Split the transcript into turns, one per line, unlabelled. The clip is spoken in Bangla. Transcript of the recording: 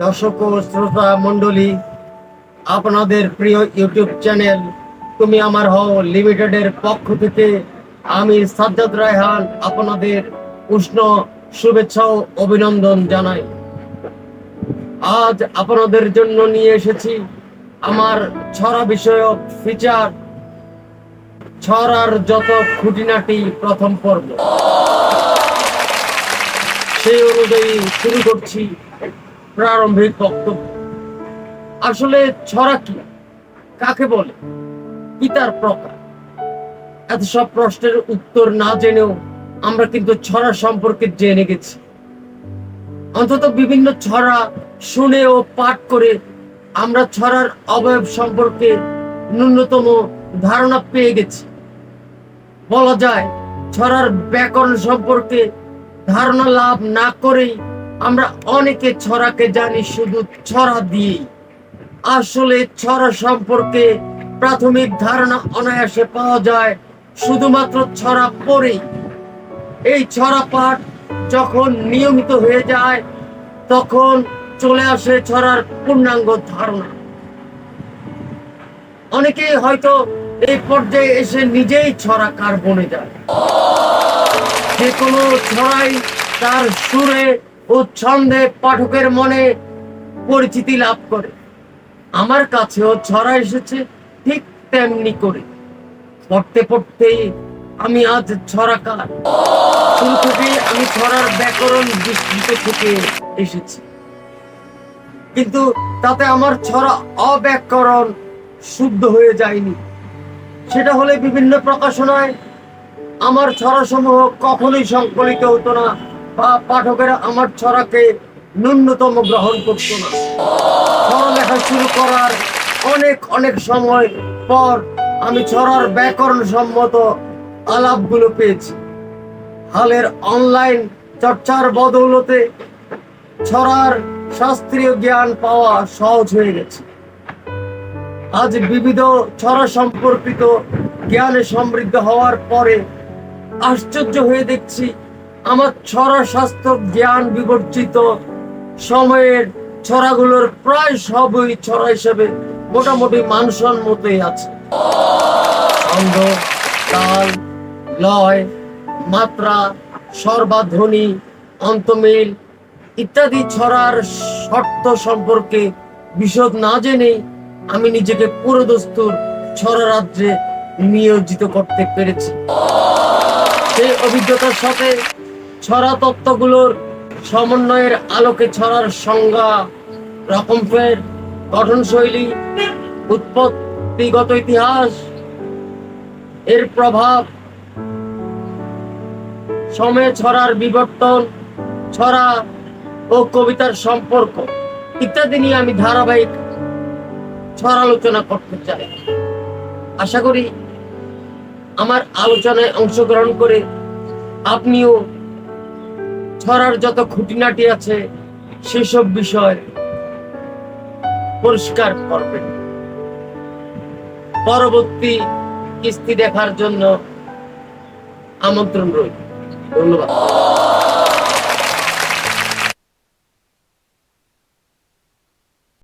দর্শক ও শ্রোতা মণ্ডলী, আপনাদের প্রিয় ইউটিউব চ্যানেল তুমি আমার হও লিমিটেডের পক্ষ থেকে আমি সাজ্জাদ রায়হান আপনাদের উষ্ণ শুভেচ্ছা ও অভিনন্দন জানাই। আজ আপনাদের জন্য নিয়ে এসেছি আমার ছড়া বিষয়ক ফিচার ছড়ার যত খুঁটিনাটি প্রথম পর্ব। সেই অনুযায়ী শুরু করছি। প্রারম্ভিক বক্তব্য। আসলে ছড়া কি? কাকে বলে? কি তার প্রকার? এত সব প্রশ্নের উত্তর না জেনেও আমরা কিন্তু ছড়া সম্পর্কে জেনে গেছি। অন্তত বিভিন্ন ছড়া শুনে ও পাঠ করে আমরা ছড়ার অবয়ব সম্পর্কে ন্যূনতম ধারণা পেয়ে গেছি। বলা যায়, ছড়ার ব্যাকরণ সম্পর্কে ধারণা লাভ না করেই আমরা অনেকে ছড়াকে জানি শুধু ছড়া দিয়েই। আসলে ছড়া সম্পর্কে প্রাথমিক ধারণা অনায়াসে পাওয়া যায় শুধুমাত্র ছড়া পড়েই। এই ছড়া পাঠ যখন নিয়মিত হয়ে যায়, তখন চলে আসে ছড়ার পূর্ণাঙ্গ ধারণা। অনেকেই হয়তো এই পর্যায়ে এসে নিজেই ছড়াকার বনে যায়। যে কোনো ছড়াই তার সুরে ও ছন্দে পাঠকের মনে পরিচিতি লাভ করে। আমার কাছেও ছড়া এসেছে ঠিক তেমনি করে। পড়তে পড়তেই আমি আজ ছড়াকার। থেকে আমি ছড়ার ব্যাকরণ বিস্তৃত থেকে এসেছি। কিন্তু তাতে আমার ছড়া অব্যাকরণ শুদ্ধ হয়ে যায়নি। সেটা হলে বিভিন্ন প্রকাশনায় আমার ছড়াসমূহ কখনোই সংকলিত হতো না। বা পাঠকেরা আমার ছড়াকে ন্যূনতম গ্রহণ করতো না। ছড়া লেখা শুরু করার অনেক অনেক সময় পর আমি ছড়ার ব্যাকরণ সম্মত আলাপগুলো পেয়েছি। হালের অনলাইন চর্চার বদৌলতে ছড়ার শাস্ত্রীয় জ্ঞান পাওয়া সহজ হয়ে গেছে। আজ বিবিধ ছড়া সম্পর্কিত জ্ঞানে সমৃদ্ধ হওয়ার পরে আশ্চর্য হয়ে দেখছি আমার ছড়া শাস্ত্র জ্ঞান বিবর্জিত সময়ের ছড়াগুলোর প্রায় সবই ছড়া হিসেবে মোটামুটি মানসম্মতই আছে। ছন্দ তাল লয়, মাত্রা, সর্বাধ্বনি, অন্তমিল ইত্যাদি ছড়ার শর্ত সম্পর্কে বিশদ না জেনেই আমি নিজেকে পুরোদস্তুর ছড়া রাজ্যে নিয়োজিত করতে পেরেছি। সেই অভিজ্ঞতার সাথে ছড়া তত্ত্বগুলোর সমন্বয়ের আলোকে ছড়ার সংজ্ঞা রকম রকমফের গঠনশৈলী, উৎপত্তিগত ইতিহাস, এর প্রভাব, সময়ে ছড়ার বিবর্তন, ছড়া ও কবিতার সম্পর্ক ইত্যাদি নিয়ে আমি ধারাবাহিক ছড়ালোচনা করতে চাই। আশা করি আমার আলোচনায় অংশগ্রহণ করে আপনিও ছড়ার যত খুঁটিনাটি আছে, সেসব বিষয় পরিষ্কার করবেন। পরবর্তী কিস্তি দেখার জন্য আমন্ত্রণ রইল। ধন্যবাদ।